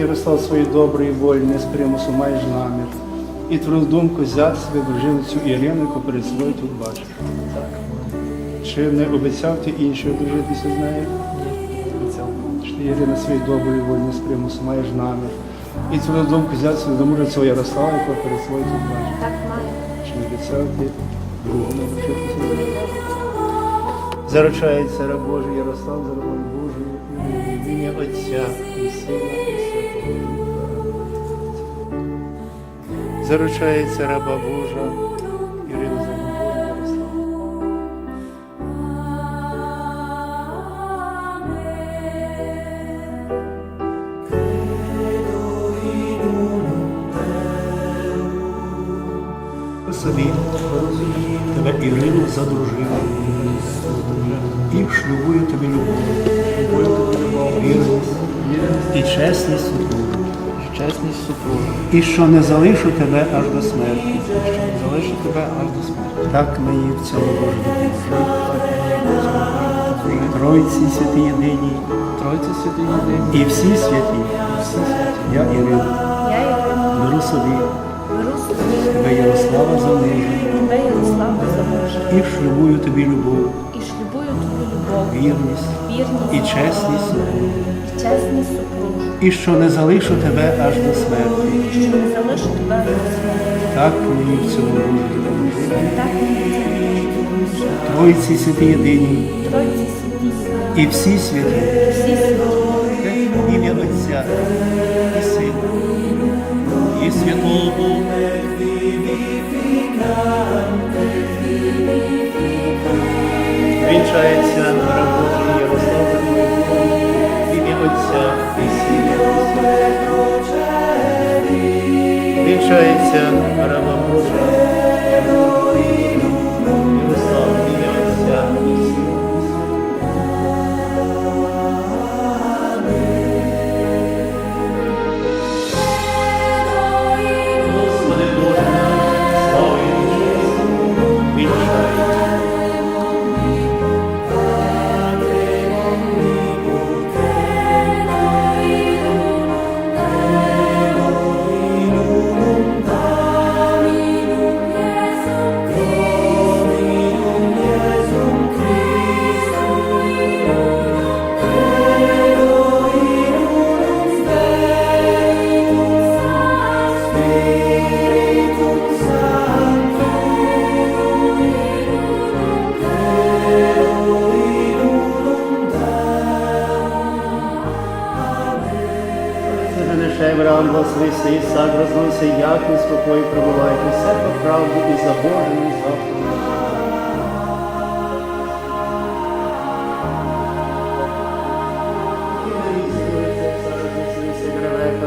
Ярослав своєї доброї волі, не з примусу маєш намір. І твою думку взяти себе дружину Ірину, яку перед собою тут бачиш. Чи не обіцяв ти іншою дружитися з нею? Чи ти Ірина своєї доброї волі, не з примусу маєш намір. І твою думку взяти себе до мужа цього Ярослава, якого перед собою тут бачиш. Так маю. Чи не обіцяв ти другому дружитися з нею? Заручається раб Божий Ярослав, за рабою Божою, і в ім'я Отця і Сина і Духа. Заручається раба Божа собі тебе Ірину за дружину. І шлюбую тобі любов, вірність і чесність супругу. Чесність супруга. І що не залишу тебе аж до смерті. Залишу тебе аж до смерті. Так мені в цьому Боже допоможе. Тройці святі єдині Тройці святі єдині. і всі святі. Всі святі. Я Ірину Я Ірина беру собі тебе Ярослава за тебе Ярослава і шлюбую тобі любов, і шлюбую тобі любов, вірність вірність і чесність супругу. і чесність І що не залишу тебе аж до смерті. що не залишу тебе аж до смерті. Так мені в цьому Боже. Так мені допоможе. Тройці святі єдині Тройці святі і всі святі. всі святі ім'я Отця Вінчається раб Божий Ярослав Загубою в ім'я Отця і Духа. Вінчається раба Божа Нехай Авраам благословився Ісак, розносився Яків, спокій пробувайте, все по правді і за Божим завтра.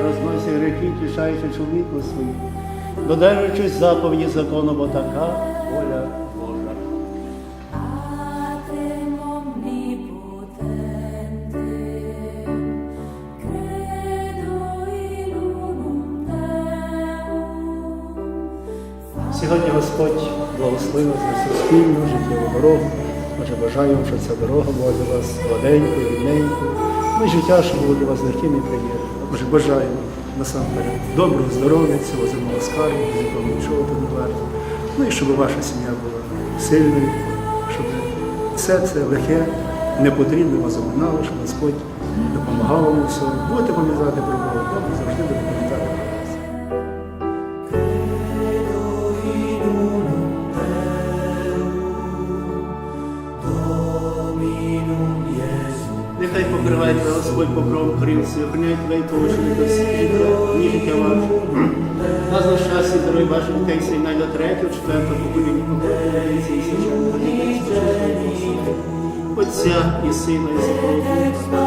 Розносить грехи, тішаючи чоловіку своїм, додержуючись заповіді закону, бо така Сьогодні Господь благословив на цю спільну життєву дорогу. Отже, бажаю, щоб ця дорога була для вас гладенькою, рівненькою. Ну і життя, щоб було для вас легким і приємним. Отже, бажаю насамперед доброго здоров'я, цього земного скарбу, з якого нічого тут не варто. Ну і щоб ваша сім'я була сильною, щоб все це легке, непотрібне вас обминало, щоб Господь допомагав вам у всьому. Будете пам'ятати про Бога, Бог завжди Охороняє тебе і того чоловіка світла, ні життя ваше. Нас на щастя, здоров'я ваших дітей, сей най до третього, четвертого покоління, покоління, і священного Отця і Сина і Святого.